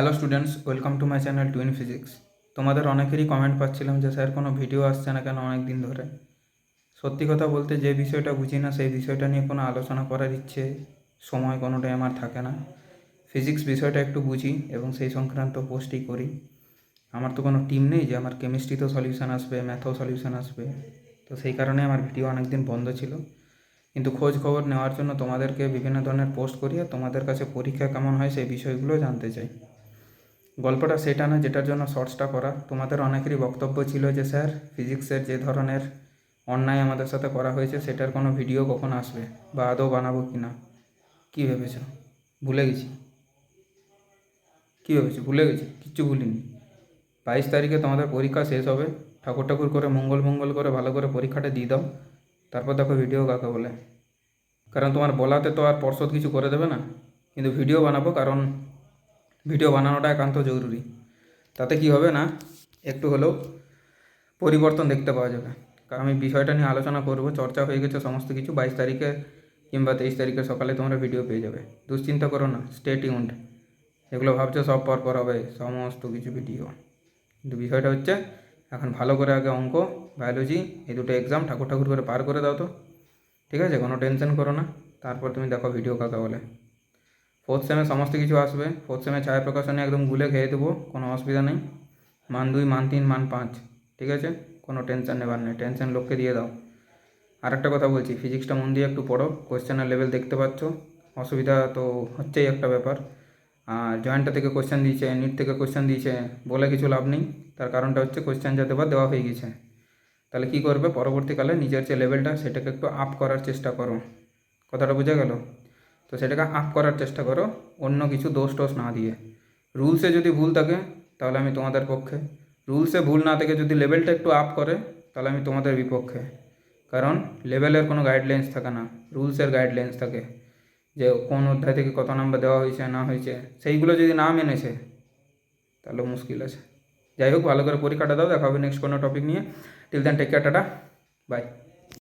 Hello students welcome to my channel twin physics তোমাদের অনেকেরই comment পাচ্ছিলাম যে স্যার কোনো ভিডিও আসছে না কেন অনেক দিন ধরে। সত্যি কথা বলতে যে বিষয়টা বুঝি না, সেই বিষয়টা নিয়ে কোনো আলোচনা করার ইচ্ছে, সময় কোনোটাই আমার থাকে না। ফিজিক্স বিষয়টা একটু বুঝি এবং সেই সংক্রান্ত পোস্টই করি। আমার তো কোনো টিম নেই যে আমার কেমিস্ট্রিতেও সলিউশন আসবে ম্যাথও সলিউশন আসবে। তো সেই কারণে আমার ভিডিও অনেক দিন বন্ধ ছিল। কিন্তু খোঁজ খবর নেওয়ার জন্য তোমাদেরকে বিভিন্ন ধরনের পোস্ট করি আর তোমাদের কাছে পরীক্ষা কেমন হয় সেই বিষয়গুলো জানতে চাই। গল্পটা সেটা না, যেটার জন্য শর্টসটা করা তোমাদের অনেকেরই বক্তব্য ছিল যে, স্যার ফিজিক্সের যে ধরনের অন্যায় আমাদের সাথে করা হয়েছে, সেটার কোনো ভিডিও কখন আসবে? বা আদৌ বানাবো কি না? কী ভেবেছ? ভুলে গেছি। কী ভেবেছো? ভুলে গেছি, কিচ্ছু ভুলিনি। বাইশ তারিখে তোমাদের পরীক্ষা শেষ হবে। ঠাকুর ঠাকুর করে মঙ্গল মঙ্গল করে ভালো করে পরীক্ষাটা দিয়ে দাও। তারপর দেখো ভিডিও কাকে বলে। কারণ তোমার বলাতে তো আর পর্ষদ কিছু করে দেবে না। কিন্তু ভিডিও বানাবো, কারণ ভিডিও বানানোটা একান্ত জরুরি। তাতে কি হবে না? একটু হলেও পরিবর্তন দেখতে পাওয়া যাবে। কারণ আমি বিষয়টা নিয়ে আলোচনা করব, চর্চা হয়ে গেছে সমস্ত কিছু। বাইশ তারিখে কিংবা তেইশ তারিখে সকালে তোমরা ভিডিও পেয়ে যাবে। দুশ্চিন্তা করো না স্টে টিউন্ড এগুলো ভাবছ সব পর পর হবে, সমস্ত কিছু ভিডিও কিন্তু বিষয়টা হচ্ছে, এখন ভালো করে আগে অঙ্ক বায়োলজি এই দুটো এক্সাম ঠাকুর ঠাকুর করে পার করে দাও তো। ঠিক আছে? কোনো টেনশন করো না। তারপর তুমি দেখো ভিডিও কাকা বলে ফোর্থ সেমে সমস্ত কিছু আসবে। ফোর্থ সেমে ছায়া প্রকাশনে একদম গুলে খেয়ে দেবো, কোনো অসুবিধা নেই। মান দুই, মান তিন, মান পাঁচ, ঠিক আছে? কোনো টেনশন নেবার নেই। টেনশন লোককে দিয়ে দাও। আর একটা কথা বলছি ফিজিক্সটা মন দিয়ে একটু পড়ো। কোয়েশ্চেনের লেভেল দেখতে পাচ্ছ। অসুবিধা তো হচ্ছেই একটা ব্যাপার। আর জয়েন্টটা থেকে কোয়েশ্চেন দিয়েছে নিট থেকে কোয়েশ্চেন দিয়েছে, বলে কিছু লাভ নেই। তার কারণটা হচ্ছে কোয়েশ্চেন যা দেওয়া দেওয়া হয়ে গেছে। তাহলে কী করবে? পরবর্তীকালে নিজের যে লেভেলটা সেটাকে একটু আপ করার চেষ্টা করো। কথাটা বোঝা গেল? তো সেটাকে আপ করার চেষ্টা করো, অন্য কিছু দোষ টোষ না দিয়ে। রুলসে যদি ভুল থাকে, তাহলে আমি তোমাদের পক্ষে। রুলসে ভুল না থেকে যদি লেভেলটা একটু আপ করে, তাহলে আমি তোমাদের বিপক্ষে। কারণ লেভেলের কোনো গাইডলাইন্স থাকে না রুলসের গাইডলাইন্স থাকে। যে কোন অধ্যায় থেকে কত নাম্বার দেওয়া হয়েছে, না হয়েছে, সেইগুলো যদি না মেনেছে, তাহলে মুশকিল আছে। যাই হোক, ভালো করে পরীক্ষাটা দাও, দেখা হবে নেক্সট কোনো টপিক নিয়ে। Till then take care bye